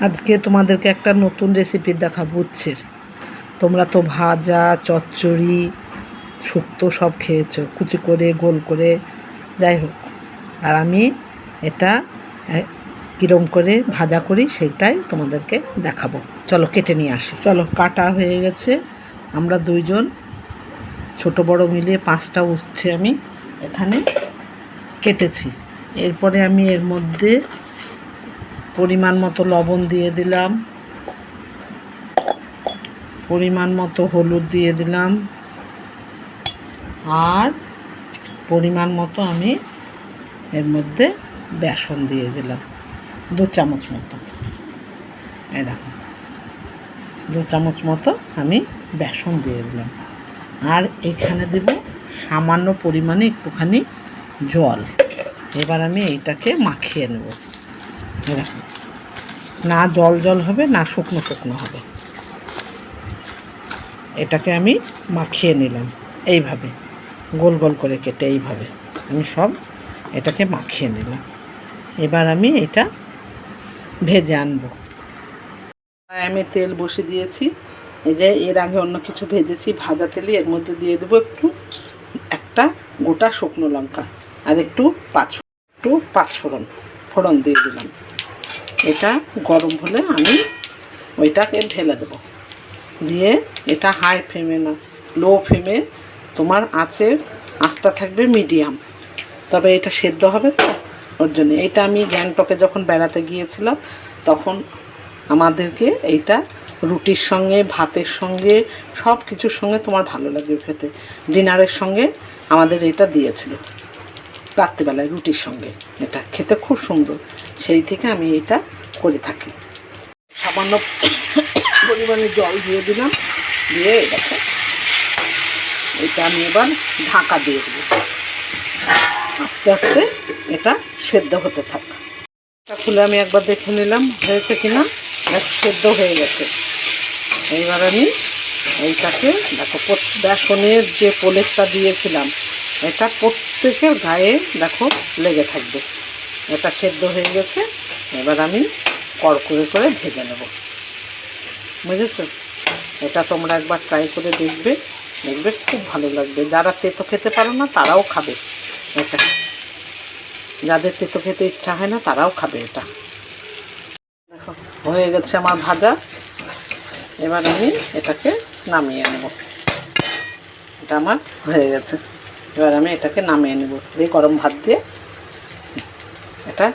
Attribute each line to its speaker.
Speaker 1: আজকে তোমাদেরকে একটা নতুন রেসিপি দেখাবো উচ্ছের। তোমরা তো ভাজা, চচ্চড়ি, শুক্তো সব খেয়েছো, কুচি করে, গোল করে, যাই হোক। আর আমি এটা কিরম করে ভাজা করি সেইটাই তোমাদেরকে দেখাবো। চলো কেটে নিয়ে আসি। চলো, কাটা হয়ে গেছে। আমরা দুইজন, ছোট বড় মিলিয়ে পাঁচটা উচ্ছে আমি এখানে কেটেছি। এরপরে আমি এর মধ্যে পরিমাণ মতো লবণ দিয়ে দিলাম। পরিমাণ মতো হলুদ দিয়ে দিলাম। আর পরিমাণ মতো আমি এর মধ্যে বেসন দিয়ে দিলাম। দু চামচ মতো। এই দেখো। দু চামচ মতো আমি বেসন দিয়ে দিলাম। আর এখানে দেব সামান্য পরিমাণে একটুখানি জল। এবার আমি এইটাকে মাখিয়ে নেব। না জল জল হবে, না শুকনো শুকনো হবে। এটাকে আমি মাখিয়ে নিলাম এইভাবে, গোল গোল করে কেটে এইভাবে। আমি সব এটাকে মাখিয়ে নিলাম। এবার আমি এটা ভেজে আনব। আমি তেল বসে দিয়েছি। এই যে এর আগে অন্য কিছু ভেজেছি, ভাজা তেলে এর মধ্যে দিয়ে দেবো একটু, একটা গোটা শুকনো লঙ্কা আর একটু পাঁচ একটু পাঁচ ফোড়ন ফোড়ন দিয়ে দিলাম। এটা গরম হলে আমি ওইটাকে ঢেলে দেবো। দিয়ে এটা হাই ফ্লেমে না লো ফ্লেমে তোমার আঁচের আঁচটা থাকবে মিডিয়াম তবে এটা সেদ্ধ হবে তো, ওর জন্য। এটা আমি গ্যাংটকে যখন বেড়াতে গিয়েছিলাম, তখন আমাদেরকে এইটা রুটির সঙ্গে, ভাতের সঙ্গে সব কিছুর সঙ্গে তোমার ভালো লাগবে খেতে। ডিনারের সঙ্গে আমাদের এটা দিয়েছিল। রাত্রিবেলায় রুটির সঙ্গে। এটা খেতে খুব সুন্দর। সেই থেকে আমি এটা করে থাকি। সামান্য পরিমাণে জল দিয়ে দিলাম। দিয়ে দেখো এটা আমি এবার ঢাকা দিয়ে দেবো। আস্তে আস্তে এটা সেদ্ধ হতে থাক। এটা খুলে আমি একবার দেখে নিলাম, হয়েছে কিনা? সেদ্ধ হয়ে গেছে। এইবার আমি এইটাকে দেখো বেসনের যে প্রলেপটা দিয়েছিলাম এটা প্রত্যেকের গায়ে দেখো লেগে থাকবে। এটা সেদ্ধ হয়ে গেছে, এবার আমি কড়কড়ে করে ভেজে নেব। বুঝেছ? এটা তোমরা একবার ট্রাই করে দেখবে দেখবে খুব ভালো লাগবে। যারা তেতো খেতে পারো না, তারাও খাবে এটা। যাদের তেতো খেতে ইচ্ছা হয় না, তারাও খাবে এটা। দেখো, হয়ে গেছে আমার ভাজা। এবার আমি এটাকে নামিয়ে নেব। এটা আমার হয়ে গেছে। এবার আমি এটাকে নামিয়ে নেব। দিয়ে গরম ভাত দিয়ে এটা